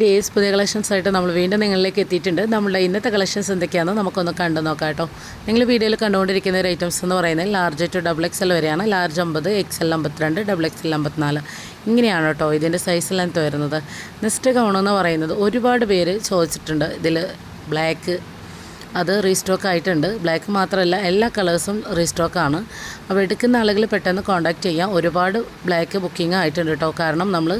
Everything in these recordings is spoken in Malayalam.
ഡേയ്സ് പുതിയ കളക്ഷൻസ് ആയിട്ട് നമ്മൾ വീണ്ടും നിങ്ങളിലേക്ക് എത്തിയിട്ടുണ്ട്. നമ്മുടെ ഇന്നത്തെ കളക്ഷൻസ് എന്തൊക്കെയാണെന്ന് നമുക്കൊന്ന് കണ്ടു നോക്കാം കേട്ടോ. നിങ്ങൾ വീഡിയോയിൽ കണ്ടുകൊണ്ടിരിക്കുന്ന ഒരു ഐറ്റംസ് എന്ന് പറയുന്നത് large to double X L വരെയാണ്. ലാർജ് അമ്പത് എക്സ് എൽ അമ്പത്തിരണ്ട് ഡബിൾ എക്സ് എൽ അമ്പത്തിനാല്. ഇങ്ങനെയാണ് കേട്ടോ ഇതിന്റെ സൈസ് ലെങ്ത് വരുന്നത്. നെക്സ്റ്റ് ഗൗൺ എന്ന് പറയുന്നത് ഒരുപാട് പേര് ചോദിച്ചിട്ടുണ്ട്. ഇതിൽ ബ്ലാക്ക് അത് റീസ്റ്റോക്ക് ആയിട്ടുണ്ട്. ബ്ലാക്ക് മാത്രമല്ല എല്ലാ കളേഴ്സും റീസ്റ്റോക്കാണ് അപ്പോൾ എടുക്കുന്ന ആളുകൾ പെട്ടെന്ന് കോൺടാക്റ്റ് ചെയ്യാം. ഒരുപാട് ബ്ലാക്ക് ബുക്കിംഗ് ആയിട്ടുണ്ട് കേട്ടോ. കാരണം നമ്മൾ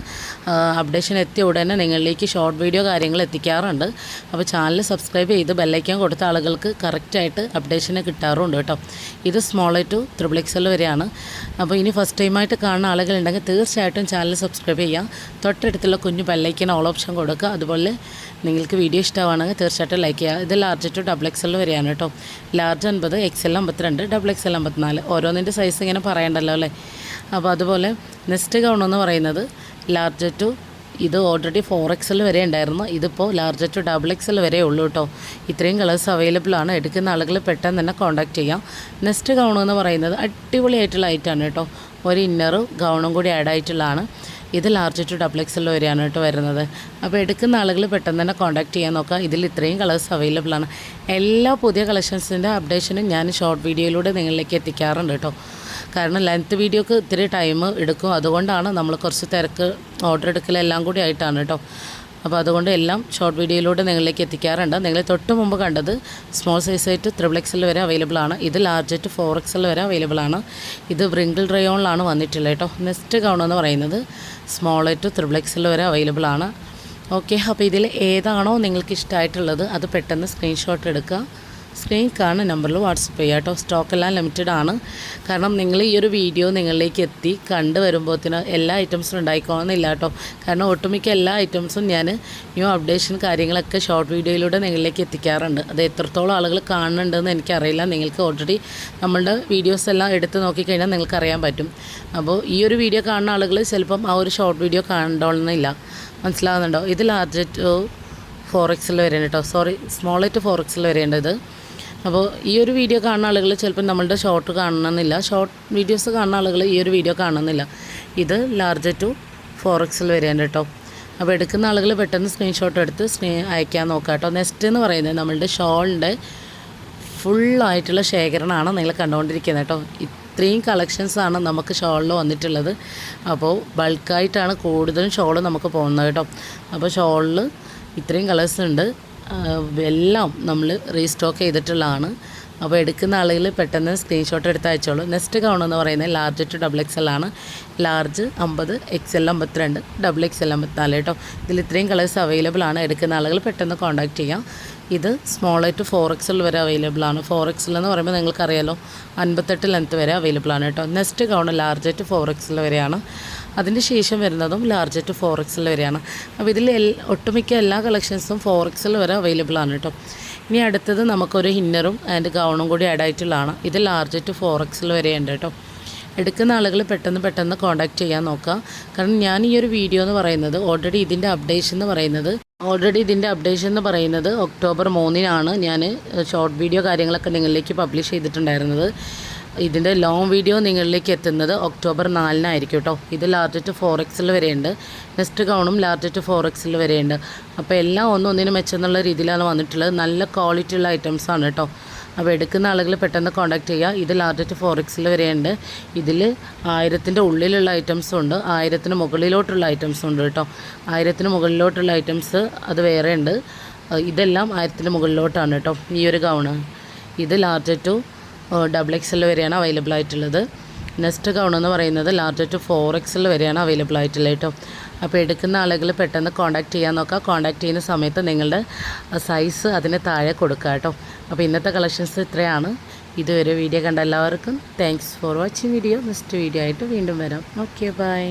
അപ്ഡേഷൻ എത്തിയ ഉടനെ നിങ്ങളിലേക്ക് ഷോർട്ട് വീഡിയോ കാര്യങ്ങൾ എത്തിക്കാറുണ്ട്. അപ്പോൾ ചാനൽ സബ്സ്ക്രൈബ് ചെയ്ത് ബെല്ലൈക്കാൻ കൊടുത്ത ആളുകൾക്ക് കറക്റ്റായിട്ട് അപ്ഡേഷന് കിട്ടാറുണ്ട് കേട്ടോ. ഇത് സ്മോൾ ടു ത്രിബിൾ എക്സൽ വരെയാണ്. അപ്പോൾ ഇനി ഫസ്റ്റ് ടൈമായിട്ട് കാണുന്ന ആളുകളുണ്ടെങ്കിൽ തീർച്ചയായിട്ടും ചാനൽ സബ്സ്ക്രൈബ് ചെയ്യാം. തൊട്ടടുത്തുള്ള കുഞ്ഞു ബെല്ലൈക്കൻ ഓൾ ഓപ്ഷൻ കൊടുക്കുക. അതുപോലെ നിങ്ങൾക്ക് വീഡിയോ ഇഷ്ടമാണെങ്കിൽ തീർച്ചയായിട്ടും ലൈക്ക് ചെയ്യുക. ഇത് large to double X L വരെയാണ് കേട്ടോ ലാർജ് അൻപത് എക്സ് എൽ അമ്പത്തിരണ്ട് ഡബിൾ എക്സ് എൽ അമ്പത്തിനാല് ഓരോന്നിന്റെ സൈസ് ഇങ്ങനെ പറയണ്ടല്ലോ അല്ലേ? അപ്പോൾ അതുപോലെ നെക്സ്റ്റ് ഗൗൺ എന്ന് പറയുന്നത് ലാർജ് ടു ഇത് ഓൾറെഡി ഫോർ എക്സ് എൽ വരെ ഉണ്ടായിരുന്നു. ഇതിപ്പോൾ large to double X L വരെ ഉള്ളൂ കേട്ടോ ഇത്രയും കളേഴ്സ് അവൈലബിൾ ആണ്. എടുക്കുന്ന ആളുകൾ പെട്ടെന്ന് തന്നെ കോൺടാക്ട് ചെയ്യാം. നെക്സ്റ്റ് ഗൗൺ എന്ന് പറയുന്നത് അടിപൊളിയായിട്ടുള്ള ഐറ്റാണ് കേട്ടോ ഒരു ഇന്നറും ഗൗണും കൂടി ആഡ് ആയിട്ടുള്ളതാണ്. ഇത് large to double X L വരെയാണ് കേട്ടോ വരുന്നത്. അപ്പോൾ എടുക്കുന്ന ആളുകൾ പെട്ടെന്ന് തന്നെ കോൺടാക്ട് ചെയ്യാൻ നോക്കുക. ഇതിൽ ഇത്രയും കളേഴ്സ് അവൈലബിൾ ആണ്. എല്ലാ പുതിയ കളക്ഷൻസിന്റെ അപ്ഡേഷനും ഞാൻ ഷോർട്ട് വീഡിയോയിലൂടെ നിങ്ങളിലേക്ക് എത്തിക്കാറുണ്ട് കേട്ടോ. കാരണം ലെങ്ത്ത് വീഡിയോക്ക് ഇത്തിരി ടൈം എടുക്കും. അതുകൊണ്ടാണ് നമ്മൾ കുറച്ച് തിരക്ക് ഓർഡർ എടുക്കലെല്ലാം കൂടി ആയിട്ടാണ് കേട്ടോ. അപ്പോൾ അതുകൊണ്ട് എല്ലാം ഷോർട്ട് വീഡിയോയിലൂടെ നിങ്ങളിലേക്ക് എത്തിക്കാറുണ്ട്. നിങ്ങൾ തൊട്ട് മുമ്പ് കണ്ടത് സ്മോൾ സൈസ് ആയിട്ട് ത്രിബിൾ എക്സൽ വരെ അവൈലബിൾ ആണ്. ഇത് ലാർജ് ഫോർ എക്സൽ വരെ അവൈലബിൾ ആണ്. ഇത് ബ്രിങ്കിൾ റയോണിലാണ് വന്നിട്ടുള്ളത് കേട്ടോ. നെക്സ്റ്റ് എന്ന് പറയുന്നത് small to triple X L വരെ അവൈലബിൾ ആണ്. ഓക്കെ അപ്പോൾ ഇതിൽ ഏതാണോ നിങ്ങൾക്ക് ഇഷ്ടമായിട്ടുള്ളത് അത് പെട്ടെന്ന് സ്ക്രീൻഷോട്ട് എടുക്കുക. കാണുന്ന നമ്പറിൽ വാട്സപ്പ് ചെയ്യുക കേട്ടോ. സ്റ്റോക്കെല്ലാം ലിമിറ്റഡ് ആണ്. കാരണം നിങ്ങൾ ഈ ഒരു വീഡിയോ നിങ്ങളിലേക്ക് എത്തി കണ്ടു വരുമ്പോഴത്തേന് എല്ലാ ഐറ്റംസും ഉണ്ടായിക്കോണമെന്നില്ല കേട്ടോ. കാരണം ഒട്ടുമിക്ക എല്ലാ ഐറ്റംസും ഞാൻ ന്യൂ അപ്ഡേഷൻ കാര്യങ്ങളൊക്കെ ഷോർട്ട് വീഡിയോയിലൂടെ നിങ്ങളിലേക്ക് എത്തിക്കാറുണ്ട്. അത് എത്രത്തോളം ആളുകൾ കാണുന്നുണ്ടെന്ന് എനിക്കറിയില്ല. നിങ്ങൾക്ക് ഓൾറെഡി നമ്മളുടെ വീഡിയോസ് എല്ലാം എടുത്ത് നോക്കിക്കഴിഞ്ഞാൽ നിങ്ങൾക്ക് അറിയാൻ പറ്റും. അപ്പോൾ ഈ ഒരു വീഡിയോ കാണുന്ന ആളുകൾ ചിലപ്പം ആ ഒരു ഷോർട്ട് വീഡിയോ കാണണമെന്നില്ല മനസ്സിലാകുന്നുണ്ടോ ഇത് ലാർജ് ഫോർ എക്സിൽ കേട്ടോ സോറി സ്മോൾ ടു ഫോർ എക്സിൽ വരെയുണ്ട് ഇത്. അപ്പോൾ ഈ ഒരു വീഡിയോ കാണുന്ന ആളുകൾ ചിലപ്പോൾ നമ്മളുടെ ഷോർട്ട് കാണണമെന്നില്ല. ഷോർട്ട് വീഡിയോസ് കാണുന്ന ആളുകൾ ഈ ഒരു വീഡിയോ കാണണമെന്നില്ല. ഇത് ലാർജ് ടു ഫോർ എക്സിൽ വരെയുണ്ട് കേട്ടോ അപ്പോൾ എടുക്കുന്ന ആളുകൾ പെട്ടെന്ന് സ്ക്രീൻഷോട്ട് എടുത്ത് സ്ക്രീ അയക്കാൻ നോക്കാം കേട്ടോ നെക്സ്റ്റ് എന്ന് പറയുന്നത് നമ്മളുടെ ഷോളിന്റെ ഫുള്ളായിട്ടുള്ള ശേഖരണമാണ് നിങ്ങൾ കണ്ടുകൊണ്ടിരിക്കുന്നത് കേട്ടോ ഇത്രയും കളക്ഷൻസാണ് നമുക്ക് ഷോളിൽ വന്നിട്ടുള്ളത്. അപ്പോൾ ബൾക്കായിട്ടാണ് കൂടുതലും ഷോൾ നമുക്ക് പോകുന്നത് കേട്ടോ അപ്പോൾ ഷോളിൽ ഇത്രയും കളേഴ്സ് ഉണ്ട്. എല്ലാം നമ്മൾ റീസ്റ്റോക്ക് ചെയ്തിട്ടുള്ളതാണ്. അപ്പോൾ എടുക്കുന്ന ആളുകൾ പെട്ടെന്ന് സ്ക്രീൻഷോട്ട് എടുത്ത് അയച്ചോളൂ. നെക്സ്റ്റ് ഗൗൺ എന്ന് പറയുന്നത് large to double X L ആണ്. ലാർജ് അമ്പത് എക്സ് എൽ അമ്പത്തിരണ്ട് ഡബിൾ എക്സ് എൽ അമ്പത്തിനാല് കേട്ടോ ഇതിൽ ഇത്രയും കളേഴ്സ് അവൈലബിൾ ആണ്. എടുക്കുന്ന ആളുകൾ പെട്ടെന്ന് കോൺടാക്റ്റ് ചെയ്യാം. ഇത് സ്മോൾ ടു ഫോർ എക്സിൽ വരെ അവൈലബിൾ ആണ്. ഫോർ എക്സിൽ എന്ന് പറയുമ്പോൾ നിങ്ങൾക്കറിയാലോ അൻപത്തെട്ട് ലെങ്ത്ത് വരെ അവൈലബിൾ ആണ് കേട്ടോ. Next gown large to four X L വരെയാണ്. അതിന് ശേഷം വരുന്നതും ലാർജ് ടു ഫോർ എക്സിൽ വരെയാണ്. അപ്പോൾ ഇതിൽ ഒട്ടുമിക്ക എല്ലാ കളക്ഷൻസും ഫോർ എക്സിൽ വരെ അവൈലബിൾ ആണ് കേട്ടോ. ഇനി അടുത്തത് നമുക്കൊരു ഹിന്നറും ആൻഡ് ഗൗണും കൂടി ആഡ് ആയിട്ടുള്ളതാണ്. ഇത് ലാർജ് ടു ഫോർ എക്സിൽ വരെയുണ്ട് കേട്ടോ. എടുക്കുന്ന ആളുകൾ പെട്ടെന്ന് പെട്ടെന്ന് കോണ്ടാക്ട് ചെയ്യാൻ നോക്കുക കാരണം ഞാൻ ഈ ഒരു വീഡിയോ എന്ന് പറയുന്നത് ഓൾറെഡി ഇതിന്റെ അപ്ഡേഷൻ എന്ന് പറയുന്നത്. ഓൾറെഡി ഇതിന്റെ അപ്ഡേഷൻ എന്ന് പറയുന്നത് ഒക്ടോബർ മൂന്നിനാണ് ഞാൻ ഷോർട്ട് വീഡിയോ കാര്യങ്ങളൊക്കെ നിങ്ങളിലേക്ക് പബ്ലിഷ് ചെയ്തിട്ടുണ്ടായിരുന്നത്. ഇതിന്റെ ലോങ് വീഡിയോ നിങ്ങളിലേക്ക് എത്തുന്നത് ഒക്ടോബർ നാലിനായിരിക്കും കേട്ടോ ഇത് ലാർജറ്റ് ഫോർ എക്സിൽ വരെയുണ്ട്. നെക്സ്റ്റ് ഗൗണും ലാർജറ്റ് ഫോർ എക്സിൽ വരെയുണ്ട്. അപ്പോൾ എല്ലാം ഒന്നും ഒന്നിനും മെച്ചെന്നുള്ള രീതിയിലാണ് വന്നിട്ടുള്ളത്. നല്ല ക്വാളിറ്റിയുള്ള ഐറ്റംസ് ആണ് കേട്ടോ അപ്പോൾ എടുക്കുന്ന ആളുകൾ പെട്ടെന്ന് കോൺടാക്റ്റ് ചെയ്യുക. ഇത് ലാർജ് ടു ഫോർ എക്സിൽ വരെയുണ്ട്. ഇതിൽ ആയിരത്തിന്റെ ഉള്ളിലുള്ള ഐറ്റംസും ഉണ്ട്. ആയിരത്തിന് മുകളിലോട്ടുള്ള ഐറ്റംസും ഉണ്ട് കേട്ടോ. ആയിരത്തിന് മുകളിലോട്ടുള്ള ഐറ്റംസ് അത് വേറെ ഉണ്ട് ഇതെല്ലാം ആയിരത്തിന് മുകളിലോട്ടാണ് കേട്ടോ. ഈ ഒരു ഗൗണ് ഇത് large to double X L വരെയാണ് അവൈലബിൾ ആയിട്ടുള്ളത്. നെക്സ്റ്റ് ഗൗൺ എന്ന് പറയുന്നത് ലാർജ് ടു ഫോർ എക്സിൽ വരെയാണ് അവൈലബിൾ ആയിട്ടുള്ളത് കേട്ടോ. അപ്പോൾ എടുക്കുന്ന ആളുകൾ പെട്ടെന്ന് കോൺടാക്ട് ചെയ്യാൻ നോക്കുക. കോൺടാക്ട് ചെയ്യുന്ന സമയത്ത് നിങ്ങളുടെ സൈസ് അതിന് താഴെ കൊടുക്കുക കേട്ടോ. അപ്പോൾ ഇന്നത്തെ കളക്ഷൻസ് ഇത്രയാണ്. ഇതുവരെ വീഡിയോ കണ്ട എല്ലാവർക്കും thanks for watching video next video ആയിട്ട് വീണ്ടും വരാം. Okay bye